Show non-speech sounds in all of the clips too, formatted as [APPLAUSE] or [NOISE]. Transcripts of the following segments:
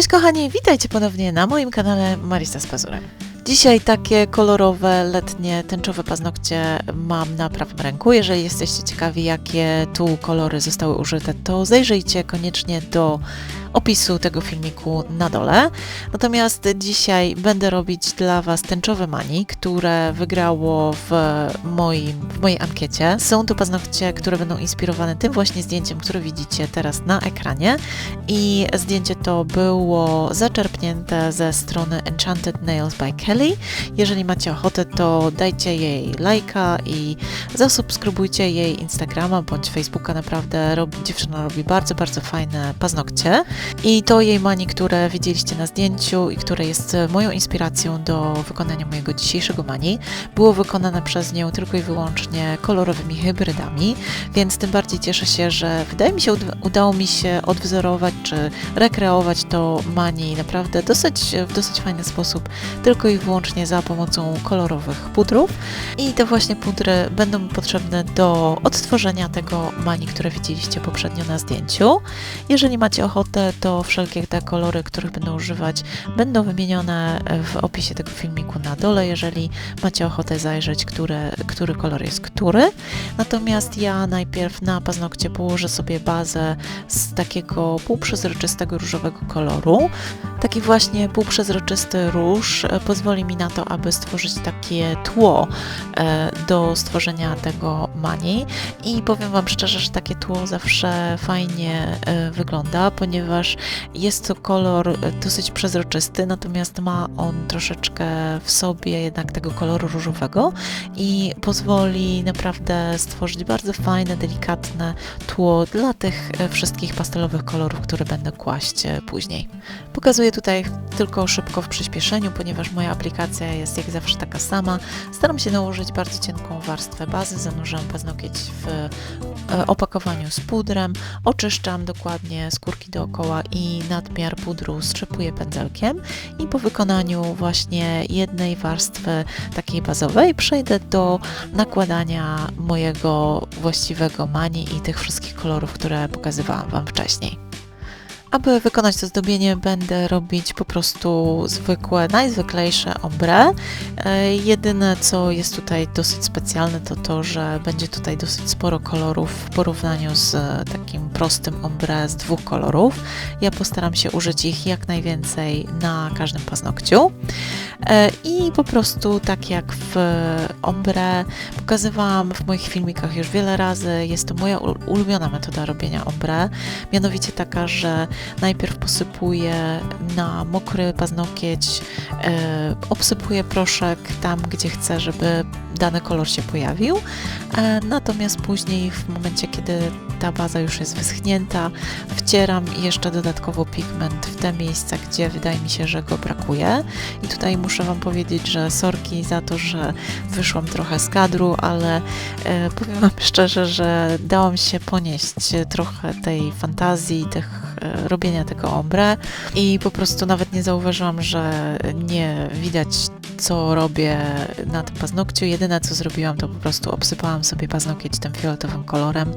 Cześć kochani, witajcie ponownie na moim kanale Marista z Pazurem. Dzisiaj takie kolorowe, letnie, tęczowe paznokcie mam na prawym ręku. Jeżeli jesteście ciekawi, jakie tu kolory zostały użyte, to zajrzyjcie koniecznie do opisu tego filmiku na dole. Natomiast dzisiaj będę robić dla Was tęczowe mani, które wygrało w, moim, w mojej ankiecie. Są to paznokcie, które będą inspirowane tym właśnie zdjęciem, które widzicie teraz na ekranie i zdjęcie to było zaczerpnięte ze strony Enchanted Nails by Kelly. Jeżeli macie ochotę, to dajcie jej lajka i zasubskrybujcie jej Instagrama bądź Facebooka. Naprawdę robi, dziewczyna robi bardzo, bardzo fajne paznokcie. I to jej mani, które widzieliście na zdjęciu i które jest moją inspiracją do wykonania mojego dzisiejszego mani, było wykonane przez nią tylko i wyłącznie kolorowymi hybrydami, więc tym bardziej cieszę się, że wydaje mi się, udało mi się odwzorować czy rekreować to mani naprawdę dosyć, w dosyć fajny sposób, tylko i wyłącznie za pomocą kolorowych pudrów. I te właśnie pudry będą potrzebne do odtworzenia tego mani, które widzieliście poprzednio na zdjęciu. Jeżeli macie ochotę, to wszelkie te kolory, których będę używać, będą wymienione w opisie tego filmiku na dole, jeżeli macie ochotę zajrzeć, które, który kolor jest który. Natomiast ja najpierw na paznokcie położę sobie bazę z takiego półprzezroczystego różowego koloru. Taki właśnie półprzezroczysty róż e, pozwoli mi na to, aby stworzyć takie tło e, do stworzenia tego mani i powiem Wam szczerze, że takie tło zawsze fajnie e, wygląda, ponieważ ponieważ jest to kolor dosyć przezroczysty, natomiast ma on troszeczkę w sobie jednak tego koloru różowego i pozwoli naprawdę stworzyć bardzo fajne, delikatne tło dla tych wszystkich pastelowych kolorów, które będę kłaść później. Pokazuję tutaj tylko szybko w przyspieszeniu, ponieważ moja aplikacja jest jak zawsze taka sama. Staram się nałożyć bardzo cienką warstwę bazy, zanurzam paznokieć w e, opakowaniu z pudrem, oczyszczam dokładnie skórki dookoła i nadmiar pudru strzepuję pędzelkiem i po wykonaniu właśnie jednej warstwy takiej bazowej przejdę do nakładania mojego właściwego mani i tych wszystkich kolorów, które pokazywałam Wam wcześniej. Aby wykonać to zdobienie będę robić po prostu zwykłe, najzwyklejsze ombre. E, jedyne co jest tutaj dosyć specjalne to to, że będzie tutaj dosyć sporo kolorów w porównaniu z takim prostym ombre z dwóch kolorów. Ja postaram się użyć ich jak najwięcej na każdym paznokciu. E, I po prostu tak jak w ombre pokazywałam w moich filmikach już wiele razy, jest to moja ulubiona metoda robienia ombre, mianowicie taka, że najpierw posypuję na mokry paznokieć, e, obsypuję proszek tam, gdzie chcę, żeby dany kolor się pojawił, e, natomiast później w momencie, kiedy ta baza już jest wyschnięta, wcieram jeszcze dodatkowo pigment w te miejsca, gdzie wydaje mi się, że go brakuje. I tutaj muszę Wam powiedzieć, że sorki za to, że wyszłam trochę z kadru, ale e, powiem Wam [LAUGHS] szczerze, że dałam się ponieść trochę tej fantazji, tych e, robienia tego ombre i po prostu nawet nie zauważyłam, że nie widać co robię na tym paznokciu. Jedyne co zrobiłam to po prostu obsypałam sobie paznokieć tym fioletowym kolorem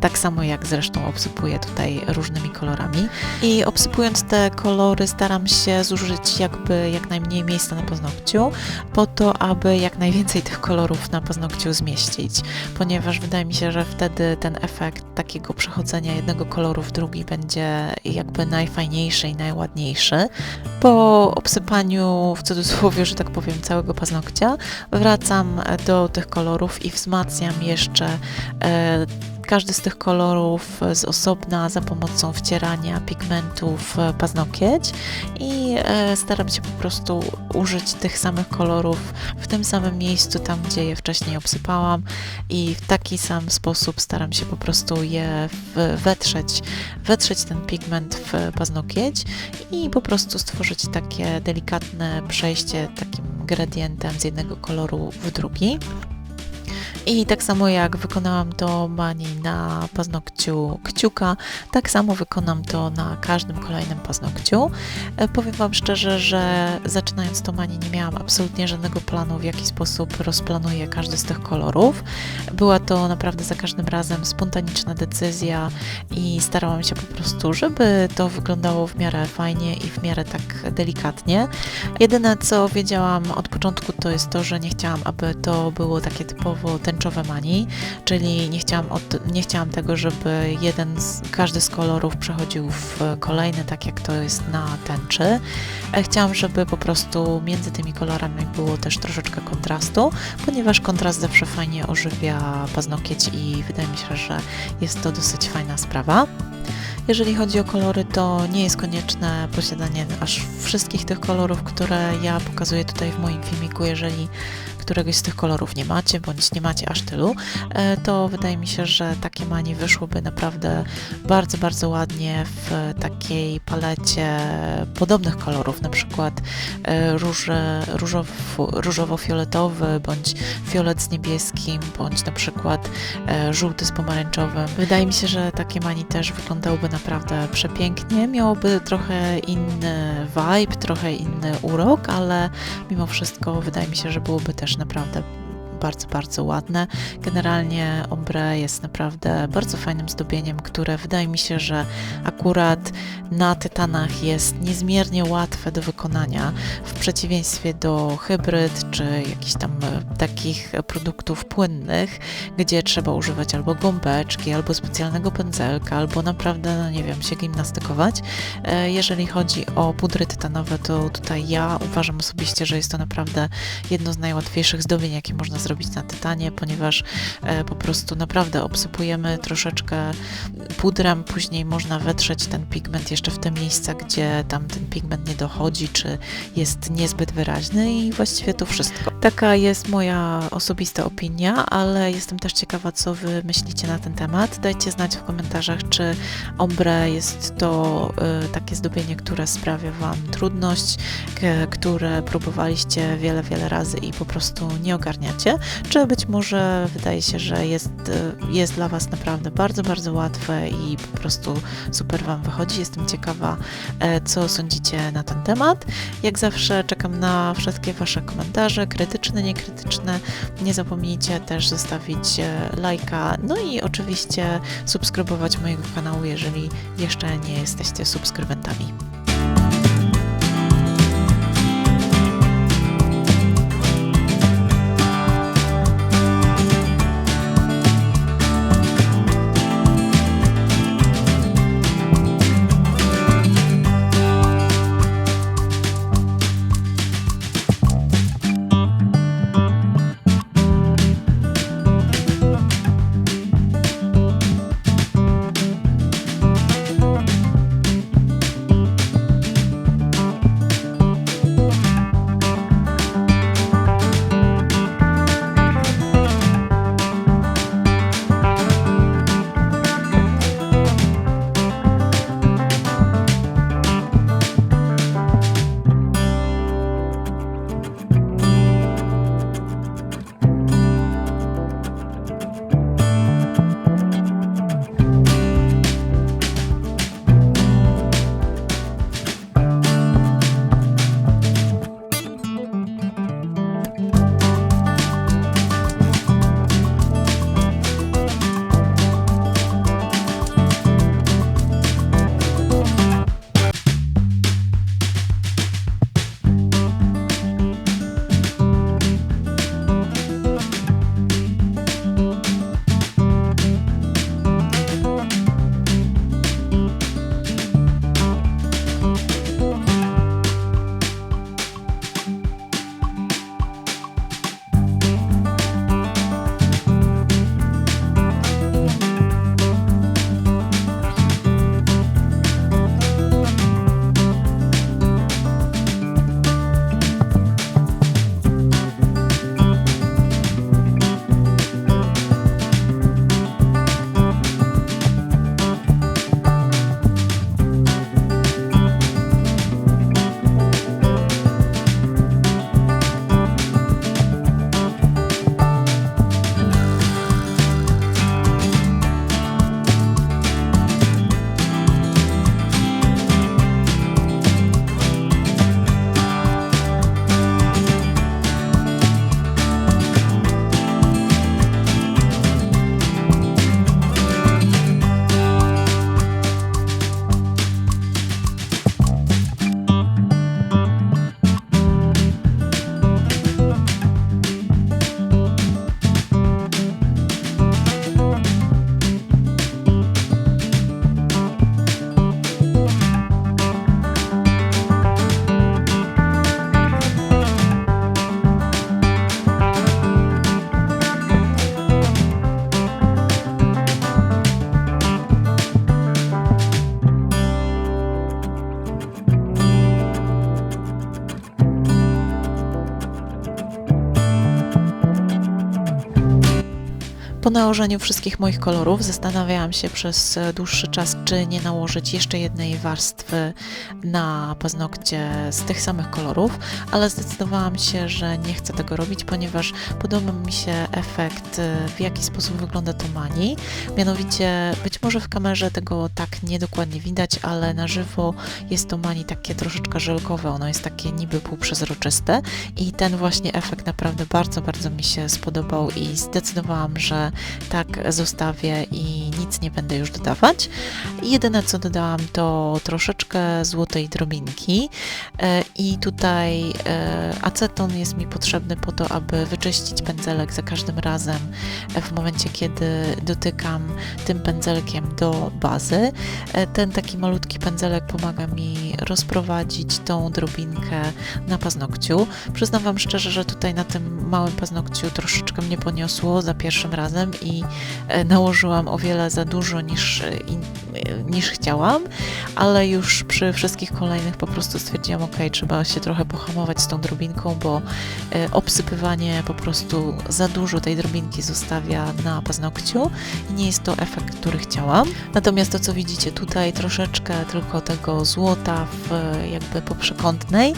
tak samo jak zresztą obsypuję tutaj różnymi kolorami. I obsypując te kolory staram się zużyć jakby jak najmniej miejsca na paznokciu, po to, aby jak najwięcej tych kolorów na paznokciu zmieścić, ponieważ wydaje mi się, że wtedy ten efekt takiego przechodzenia jednego koloru w drugi będzie jakby najfajniejszy i najładniejszy. Po obsypaniu, w cudzysłowie, że tak powiem, całego paznokcia, wracam do tych kolorów i wzmacniam jeszcze e, każdy z tych kolorów z osobna za pomocą wcierania pigmentu w paznokieć i e, staram się po prostu użyć tych samych kolorów w tym samym miejscu, tam gdzie je wcześniej obsypałam i w taki sam sposób staram się po prostu je wetrzeć, wetrzeć ten pigment w paznokieć i po prostu stworzyć takie delikatne przejście takim gradientem z jednego koloru w drugi. I tak samo jak wykonałam to mani na paznokciu kciuka, tak samo wykonam to na każdym kolejnym paznokciu. E, Powiem Wam szczerze, że zaczynając to mani nie miałam absolutnie żadnego planu, w jaki sposób rozplanuję każdy z tych kolorów. Była to naprawdę za każdym razem spontaniczna decyzja i starałam się po prostu, żeby to wyglądało w miarę fajnie i w miarę tak delikatnie. Jedyne co wiedziałam od początku to jest to, że nie chciałam, aby to było takie typowo tęczowe mani, czyli nie chciałam, od, nie chciałam tego, żeby jeden z, każdy z kolorów przechodził w kolejny, tak jak to jest na tęczy. E, Chciałam, żeby po prostu między tymi kolorami było też troszeczkę kontrastu, ponieważ kontrast zawsze fajnie ożywia paznokieć i wydaje mi się, że jest to dosyć fajna sprawa. Jeżeli chodzi o kolory, to nie jest konieczne posiadanie aż wszystkich tych kolorów, które ja pokazuję tutaj w moim filmiku. Jeżeli któregoś z tych kolorów nie macie, bądź nie macie aż tylu, e, to wydaje mi się, że takie mani wyszłyby naprawdę bardzo, bardzo ładnie w takiej palecie podobnych kolorów, na przykład e, róże, różowo, różowo-fioletowy, bądź fiolet z niebieskim, bądź na przykład e, żółty z pomarańczowym. Wydaje mi się, że takie mani też wyglądałyby naprawdę przepięknie, miałoby trochę inny vibe, trochę inny urok, ale mimo wszystko wydaje mi się, że byłoby też naprawdę bardzo, bardzo ładne. Generalnie ombre jest naprawdę bardzo fajnym zdobieniem, które wydaje mi się, że akurat na tytanach jest niezmiernie łatwe do wykonania, w przeciwieństwie do hybryd czy jakichś tam e, takich produktów płynnych, gdzie trzeba używać albo gąbeczki, albo specjalnego pędzelka, albo naprawdę, no nie wiem, się gimnastykować. E, Jeżeli chodzi o pudry tytanowe, to tutaj ja uważam osobiście, że jest to naprawdę jedno z najłatwiejszych zdobień, jakie można zrobić na tytanie, ponieważ e, po prostu naprawdę obsypujemy troszeczkę pudrem, później można wetrzeć ten pigment jeszcze w te miejsca, gdzie tam ten pigment nie dochodzi, czy jest niezbyt wyraźny i właściwie to wszystko. Taka jest moja osobista opinia, ale jestem też ciekawa, co wy myślicie na ten temat. Dajcie znać w komentarzach, czy ombre jest to y, takie zdobienie, które sprawia wam trudność, które próbowaliście wiele, wiele razy i po prostu nie ogarniacie, czy być może wydaje się, że jest, y, jest dla was naprawdę bardzo, bardzo łatwe i po prostu super wam wychodzi. Jestem ciekawa, e, co sądzicie na ten temat. Jak zawsze czekam na wszystkie wasze komentarze, krytyczne, niekrytyczne. Nie zapomnijcie też zostawić e, lajka, no i oczywiście subskrybować mojego kanału, jeżeli jeszcze nie jesteście subskrybentami. Nałożeniu wszystkich moich kolorów zastanawiałam się przez dłuższy czas, czy nie nałożyć jeszcze jednej warstwy na paznokcie z tych samych kolorów, ale zdecydowałam się, że nie chcę tego robić, ponieważ podoba mi się efekt, w jaki sposób wygląda to mani. Mianowicie, być może w kamerze tego tak niedokładnie widać, ale na żywo jest to mani takie troszeczkę żelkowe, ono jest takie niby półprzezroczyste i ten właśnie efekt naprawdę bardzo, bardzo mi się spodobał i zdecydowałam, że tak zostawię i nic nie będę już dodawać. Jedyne co dodałam to troszeczkę złotej drobinki e, i tutaj e, aceton jest mi potrzebny po to, aby wyczyścić pędzelek za każdym razem e, w momencie, kiedy dotykam tym pędzelkiem do bazy. Ten taki malutki pędzelek pomaga mi rozprowadzić tą drobinkę na paznokciu. Przyznam Wam szczerze, że tutaj na tym małym paznokciu troszeczkę mnie poniosło za pierwszym razem i nałożyłam o wiele za dużo niż, niż chciałam, ale już przy wszystkich kolejnych po prostu stwierdziłam, ok, trzeba się trochę pohamować z tą drobinką, bo e, obsypywanie po prostu za dużo tej drobinki zostawia na paznokciu i nie jest to efekt, który chciałam. Natomiast to, co widzicie tutaj, troszeczkę tylko tego złota w jakby poprzekątnej,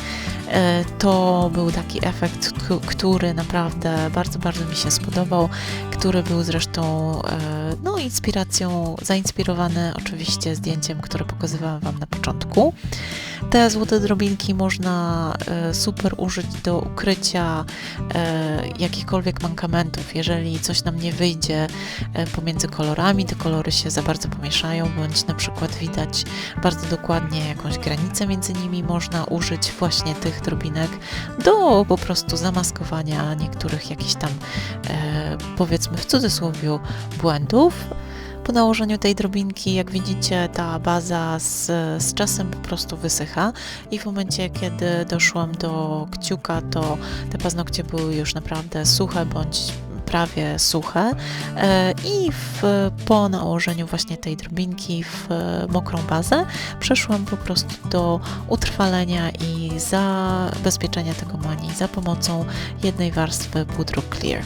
e, to był taki efekt, który naprawdę bardzo, bardzo mi się spodobał, który był zresztą e, no, inspiracją, zainspirowany oczywiście zdjęciem, które pokazywałam Wam na początku. Te złote drobinki można e, super użyć do ukrycia e, jakichkolwiek mankamentów. Jeżeli coś nam nie wyjdzie e, pomiędzy kolorami, te kolory się za bardzo pomieszają, bądź na przykład widać bardzo dokładnie jakąś granicę między nimi, można użyć właśnie tych drobinek do po prostu zamaskowania niektórych jakichś tam powiedzmy w cudzysłowie błędów. Po nałożeniu tej drobinki, jak widzicie, ta baza z, z czasem po prostu wysycha i w momencie, kiedy doszłam do kciuka, to te paznokcie były już naprawdę suche bądź prawie suche e, i w, po nałożeniu właśnie tej drobinki w mokrą bazę przeszłam po prostu do utrwalenia i zabezpieczenia tego mani za pomocą jednej warstwy pudru Clear.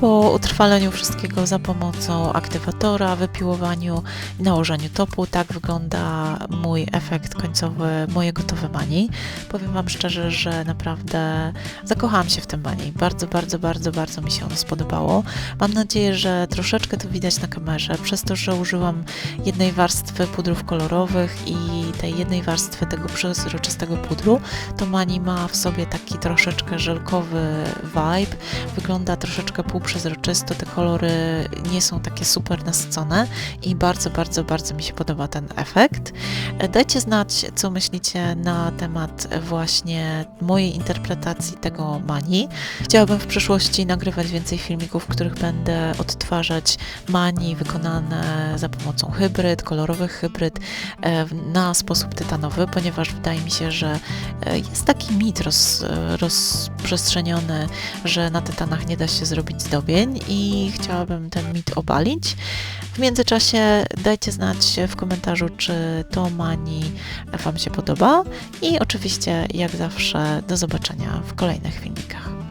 Po utrwaleniu wszystkiego za pomocą aktywatora, wypiłowaniu i nałożeniu topu, tak wygląda mój efekt końcowy, moje gotowe mani. Powiem Wam szczerze, że naprawdę zakochałam się w tym mani. Bardzo, bardzo, bardzo, bardzo mi się ono spodobało. Mam nadzieję, że troszeczkę to widać na kamerze, przez to, że użyłam jednej warstwy pudrów kolorowych i tej jednej warstwy tego przezroczystego pudru, to mani ma w sobie taki troszeczkę żelkowy vibe. Wygląda troszeczkę pół przezroczysto, te kolory nie są takie super nasycone i bardzo, bardzo, bardzo mi się podoba ten efekt. Dajcie znać, co myślicie na temat właśnie mojej interpretacji tego mani. Chciałabym w przyszłości nagrywać więcej filmików, w których będę odtwarzać mani wykonane za pomocą hybryd, kolorowych hybryd e, na sposób tytanowy, ponieważ wydaje mi się, że e, jest taki mit roz, rozprzestrzeniony, że na tytanach nie da się zrobić zdobyć i chciałabym ten mit obalić. W międzyczasie dajcie znać w komentarzu, czy to mani Wam się podoba i oczywiście jak zawsze do zobaczenia w kolejnych filmikach.